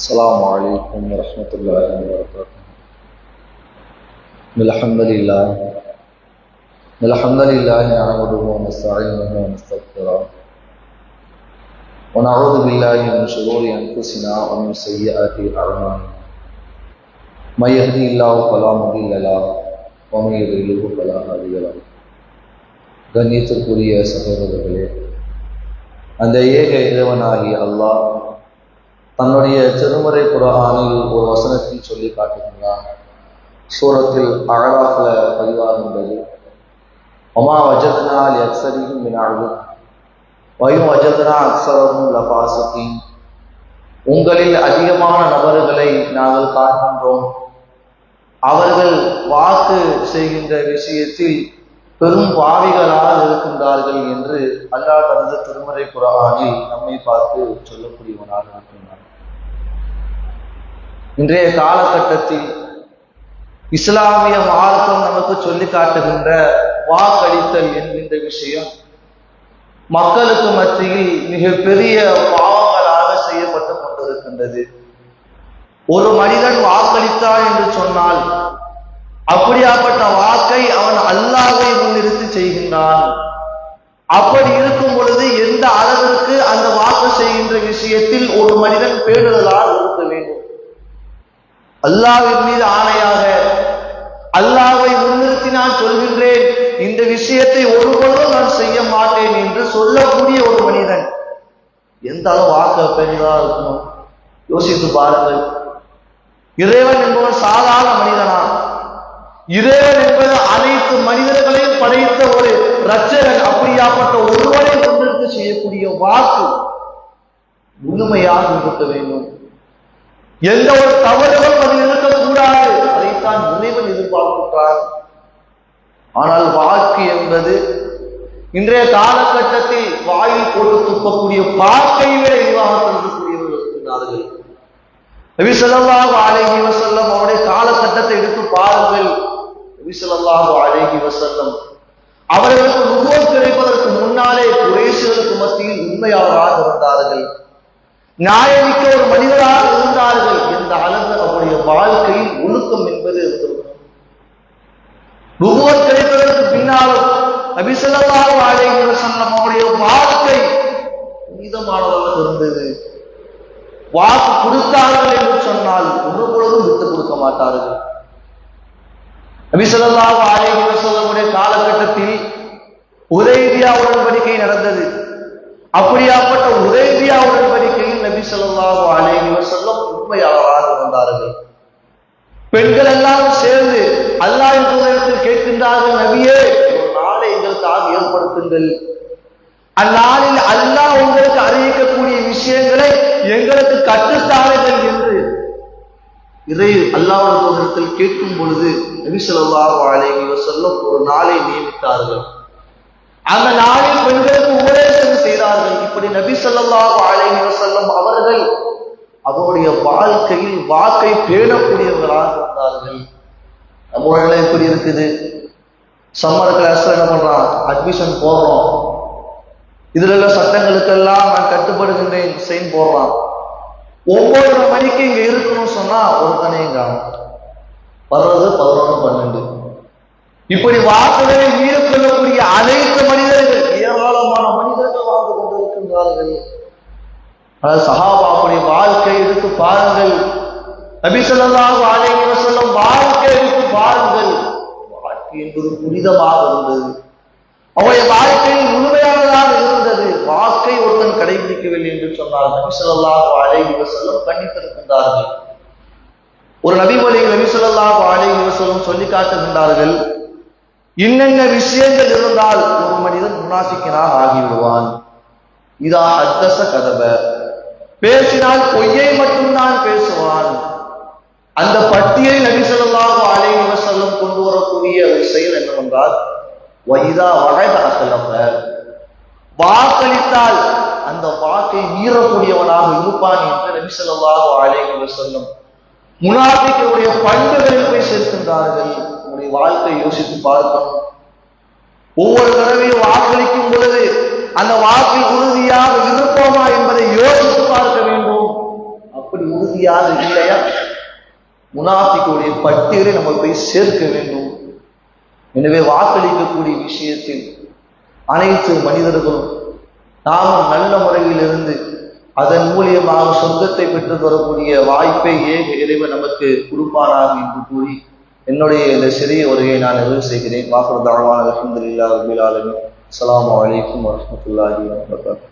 السلام عليكم ورحمة الله وبركاته الحمد لله الحمد لله نعمده ونستعينه ونستغفره ونعوذ بالله من شرور أنفسنا ومن سيئات أعمالنا من يهدي الله فلا مضل له ومن يضلله فلا هادي له கண்ணியத்திற்குரிய சகோதரர்களே அந்த ஏக இறைவனாகி அல்லாஹ் தன்னுடைய திருமறை குரானில் ஒரு வசனத்தில் சொல்லி காட்டுகின்றான். சூரத்தில் அழகாக பதிவாகின்றது ஒமா வஜதனால் எக்ஸரியும் வினாடு வயும் வஜதனா அக்ஸரமும் லபாசத்தி உங்களில் அதிகமான நபர்களை நாங்கள் காண்கின்றோம். அவர்கள் வாக்கு செய்கின்ற விஷயத்தில் பெரும் பாவிகளாக இருக்கின்றார்கள் என்று அல்லாஹ் தனது திருமறை குரானில் நம்மை பார்த்து சொல்லக்கூடியவனாக இருக்கின்றார் இன்றைய காலகட்டத்தில் இஸ்லாமிய மார்க்கம் நமக்கு சொல்லி காட்டுகின்ற வாக்களித்தல் என்கின்ற விஷயம் மக்களுக்கு மத்தியில் மிகப்பெரிய பாவங்களாக செய்யப்பட்டு கொண்டிருக்கின்றது. ஒரு மனிதன் வாக்களித்தான் என்று சொன்னால் அப்படியாப்பட்ட வாக்கை அவன் அல்லாவை முன்னிறுத்தி செய்கின்றான். அப்படி இருக்கும் பொழுது எந்த அளவிற்கு அந்த வாக்கு செய்கின்ற விஷயத்தில் ஒரு மனிதன் பேணுதலால் இருக்க வேண்டும்? அல்லாவின் மீது ஆணையாக அல்லாவை முன்னிறுத்தி நான் சொல்கின்றேன் இந்த விஷயத்தை ஒருபொழுதும் நான் செய்ய மாட்டேன் என்று சொல்லக்கூடிய ஒரு மனிதன். எந்த அளவு வாக்க பெரியதா இருக்கணும்? யோசித்து பாருங்கள். இறைவன் என்பவன் சாதாரண மனிதனா? இறைவன் என்பது அனைத்து மனிதர்களையும் படைத்த ஒரு ரச்சகன் அப்படியாப்பட்ட ஒருவரை கொண்டிருக்க செய்யக்கூடிய வாக்கு முழுமையாக இருக்க வேண்டும். எந்த ஒரு தவறுகளும் அது இருக்கக்கூடாது அதைத்தான் இறைவன் எதிர்பார்க்கின்றார். ஆனால் வாக்கு என்பது இன்றைய காலகட்டத்தில் வாயில் போட்டு துப்பக்கூடிய பாக்கை விட இதுவாக கருதக்கூடியவர்கள் இருக்கின்றார்கள். நபி ஸல்லல்லாஹு அலைஹி அவருடைய காலகட்டத்தை எடுத்து பாருங்கள். நபி ஸல்லல்லாஹு அலைஹி அவர்களுக்கு முகம் கிடைப்பதற்கு முன்னாலே குறைசுகளுக்கு மத்தியில் உண்மையாளராக இருந்தார்கள். நியாயமிக்க ஒரு மனிதராக இருந்தார்கள் எந்த அளவு அவருடைய வாழ்க்கையில் ஒழுக்கம் என்பது இருந்திருக்கும் நுபுவத் கிடைப்பதற்கு பின்னாலும் நபி அலைஹி வஸல்லம் அவருடைய வாழ்க்கை புனிதமானதாக இருந்தது. வாக்கு கொடுத்தார்கள் என்று சொன்னால் ஒரு பொழுதும் விட்டு கொடுக்க மாட்டார்கள். நபிசல்லாஹு அலைஹி வஸல்லமுடைய காலகட்டத்தில் உதய்பியா உடன்படிக்கை நடந்தது. அப்படியாப்பட்ட பெண்கள் எல்லாம் சேர்ந்து அல்லாஹ் தூதரத்தில் கேட்கின்றார்கள் நபியே ஒரு நாளை எங்களுக்காக ஏற்படுத்துங்கள். அந்நாளில் அல்லாஹ் உங்களுக்கு அறிவிக்கக்கூடிய விஷயங்களை எங்களுக்கு கற்றுத்தாருங்கள் என்று இதை அல்லாஹ் தோதரத்தில் கேட்கும் பொழுது நபிசல்லாஹு அலைஹி சொல்ல ஒரு நாளை நியமித்தார்கள். அந்த நாளில் பெண்களுக்கு உபதேசம் செய்தார்கள். இப்படி நபி ஸல்லல்லாஹு அலைஹி செல்லும் அவர்கள் அவருடைய வாழ்க்கையில் வாக்கை பேணக்கூடியவர்களாக இருந்தார்கள். நம்ம எப்படி இருக்குது. சம்மர் கிளாஸ்ல என்ன பண்றான்? அட்மிஷன் போடுறோம். இதுல உள்ள சட்டங்களுக்கெல்லாம் நான் கட்டுப்படுகின்றேன். சைன் போடுறான். ஒவ்வொரு மணிக்கு இங்க இருக்கணும் சொன்னா ஒருத்தனையும் காணும் வர்றது பதினொன்று பன்னெண்டு. இப்படி வாக்குகளை மீறக்கொள்ளக்கூடிய அனைத்து மனிதர்கள் ஏராளமான மனிதர்கள் வாழ்ந்து கொண்டிருக்கின்றார்கள். அதாவது சஹாபாவுடைய வாழ்க்கை எடுத்து பாருங்கள். நபிசல்லாஹு அலைஹி சொல்லும் வாழ்க்கை எடுத்து பாருங்கள். வாழ்க்கை என்பது புனிதமாக இருந்தது. அவருடைய வாழ்க்கையில் முழுமையானதாக இருந்தது. வாக்கை ஒருத்தன் கடைபிடிக்கவில்லை என்று சொன்னால் நபி ஸல்லல்லாஹு சொல்லும் கண்டித்திருக்கின்றார்கள். ஒரு நபிமொழி நபி ஸல்லல்லாஹு சொல்லும் சொல்லி காட்டுகின்றார்கள் இன்னென்ன விஷயங்கள் இருந்தால் ஒரு மனிதன் முனாஃபிக்கனாக ஆகிவிடுவான். இதா அத்தச கதவை பேசினால் பொய்யை மட்டும்தான் பேசுவான். அந்த பட்டியை நபிசல்லாக ஸல்லல்லாஹு அலைஹி கொண்டு வரக்கூடிய விஷயம் என்னவென்றால் வைதா வழக வாக்களித்தால் அந்த வாக்கை மீறக்கூடியவனாக இருப்பான் என்று நபிசல்லாக ஸல்லல்லாஹு அலைஹி வஸல்லம் பண்புகளில் போய் சேர்க்கின்றார்கள். உங்களுடைய வாழ்க்கை யோசித்து பார்க்கணும். ஒவ்வொரு தடவையும் வாக்களிக்கும் பொழுது அந்த வாக்கில் அப்படி இல்லையா? முனாஃபிக்குடைய பட்டியலை நம்ம போய் சேர்க்க வேண்டும். எனவே வாக்களிக்கக்கூடிய விஷயத்தில் அனைத்து மனிதர்களும் நாமும் நல்ல முறையில் இருந்து அதன் மூலியமாக சொந்தத்தை பெற்று தரக்கூடிய வாய்ப்பை ஏக இறைவன் நமக்கு கொடுப்பானாக என்று கூறி என்னுடைய இந்த சிறிய உரையை நான் நிறைவு செய்கிறேன். வாக்குறுதி அலமதுல்லா ரபில் ஆலமி அஸ்லாம் வலைக்கம் வரமத்துல்லாஹி வரகாத்து